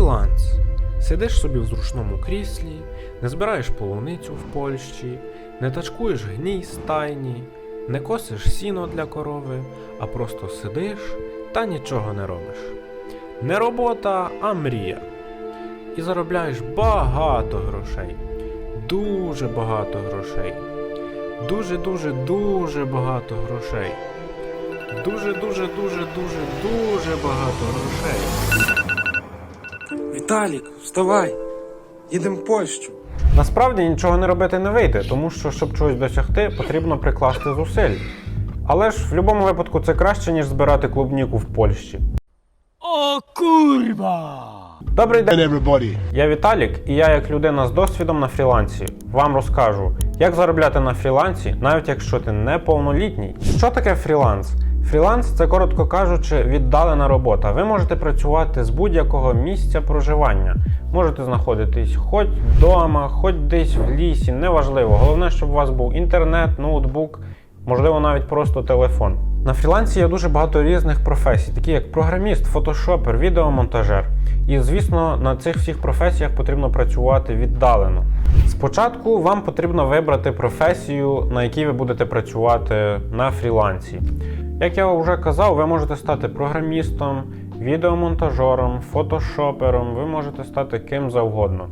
Фріланс. Сидиш собі в зручному кріслі, не збираєш полуницю в Польщі, не тачкуєш гній з стайні, не косиш сіно для корови, а просто сидиш та нічого не робиш. Не робота, а мрія. І заробляєш багато грошей. Дуже багато грошей. Дуже, дуже, багато грошей. Дуже, дуже, дуже, дуже, дуже багато грошей. Віталік, вставай! Їдемо в Польщу. Насправді нічого не робити не вийде, тому що, щоб чогось досягти, потрібно прикласти зусиль. Але ж в будь-якому випадку це краще, ніж збирати клубніку в Польщі. О курва! Добрий день! everybody. Я Віталік, і я, як людина з досвідом на фрілансі, вам розкажу, як заробляти на фрілансі, навіть якщо ти неповнолітній. Що таке фріланс? Фріланс це, коротко кажучи, віддалена робота. Ви можете працювати з будь-якого місця проживання. Можете знаходитись хоч вдома, хоч десь в лісі, неважливо. Головне, щоб у вас був інтернет, ноутбук, можливо, навіть просто телефон. На фрілансі є дуже багато різних професій, такі як програміст, фотошопер, відеомонтажер. І звісно, на цих всіх професіях потрібно працювати віддалено. Спочатку вам потрібно вибрати професію, на якій ви будете працювати на фрілансі. Як я вже казав, ви можете стати програмістом, відеомонтажером, фотошопером, ви можете стати ким завгодно.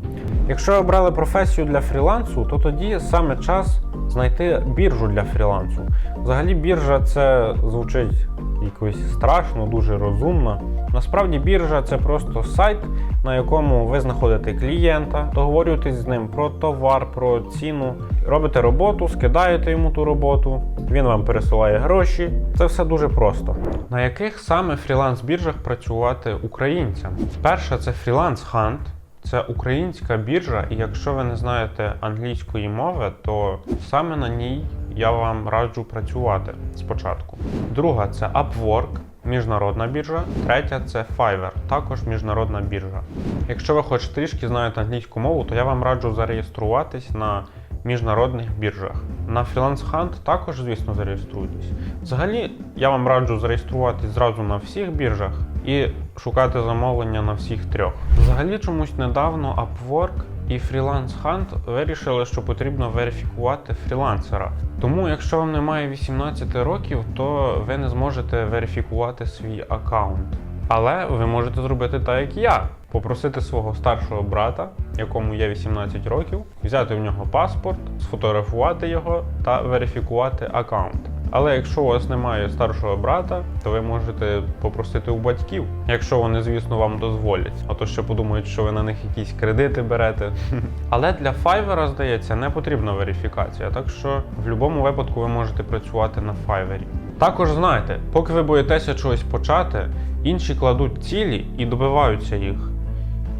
Якщо ви обрали професію для фрілансу, то тоді саме час знайти біржу для фрілансу. Взагалі, біржа це звучить якось страшно, дуже розумно. Насправді біржа це просто сайт, на якому ви знаходите клієнта, договорюєтесь з ним про товар, про ціну, робите роботу, скидаєте йому ту роботу, він вам пересилає гроші. Це все дуже просто. На яких саме фріланс-біржах працювати українцям? Перша це Hunt. Це українська біржа, і якщо ви не знаєте англійської мови, то саме на ній я вам раджу працювати спочатку. Друга це Upwork, міжнародна біржа. Третя це Fiverr, також міжнародна біржа. Якщо ви хоч трішки знаєте англійську мову, то я вам раджу зареєструватись на міжнародних біржах. На Freelance Hunt також, звісно, зареєструйтесь. Взагалі, я вам раджу зареєструватись зразу на всіх біржах і шукати замовлення на всіх трьох. Взагалі, чомусь недавно Upwork і Freelance Hunt вирішили, що потрібно верифікувати фрілансера. Тому, якщо вам немає 18 років, то ви не зможете верифікувати свій аккаунт. Але ви можете зробити так, як я. Попросити свого старшого брата, якому є 18 років, взяти в нього паспорт, сфотографувати його та верифікувати аккаунт. Але якщо у вас немає старшого брата, то ви можете попросити у батьків, якщо вони, звісно, вам дозволять. А то ще подумають, що ви на них якісь кредити берете. Але для Fiverr, здається, не потрібна верифікація, так що в будь-якому випадку ви можете працювати на Fiverr. Також знайте, поки ви боїтеся чогось почати, інші кладуть цілі і добиваються їх.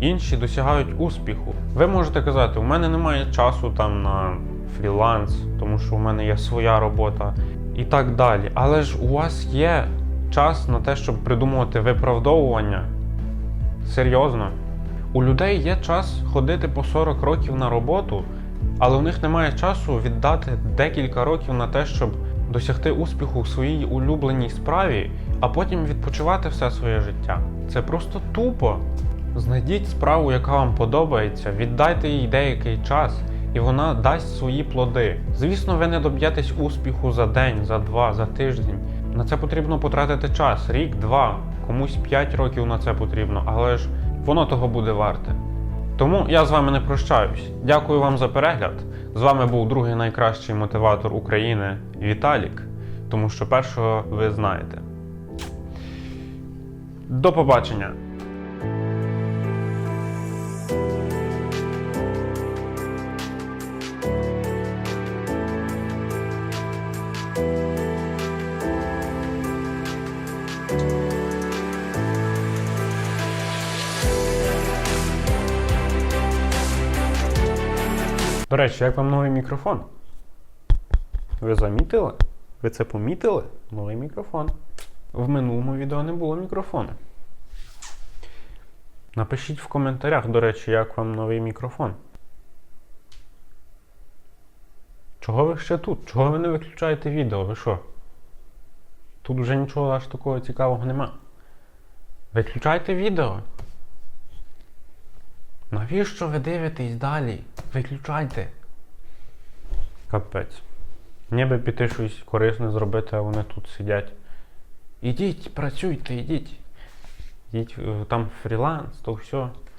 Інші досягають успіху. Ви можете казати, у мене немає часу там на фріланс, тому що у мене є своя робота і так далі. Але ж у вас є час на те, щоб придумувати виправдовування. Серйозно. У людей є час ходити по 40 років на роботу, але у них немає часу віддати декілька років на те, щоб досягти успіху в своїй улюбленій справі, а потім відпочивати все своє життя. Це просто тупо. Знайдіть справу, яка вам подобається, віддайте їй деякий час, і вона дасть свої плоди. Звісно, ви не доб'єтесь успіху за день, за два, за тиждень. На це потрібно потратити час, рік, два, комусь 5 років на це потрібно, але ж воно того буде варте. Тому я з вами не прощаюсь. Дякую вам за перегляд. З вами був другий найкращий мотиватор України Віталік, тому що першого ви знаєте. До побачення! До речі, як вам новий мікрофон? Ви замітили? Ви це помітили? Новий мікрофон. В минулому відео не було мікрофону. Напишіть в коментарях, до речі, як вам новий мікрофон. Чого ви ще тут? Чого ви не виключаєте відео? Ви що? Тут вже нічого аж такого цікавого нема. Виключайте відео. Навіщо ви дивитесь далі? Виключайте. Капець. Ніби піти щось корисне зробити, а вони тут сидять. Ідіть, працюйте, ідіть. Ідіть, е, там фріланс, то все.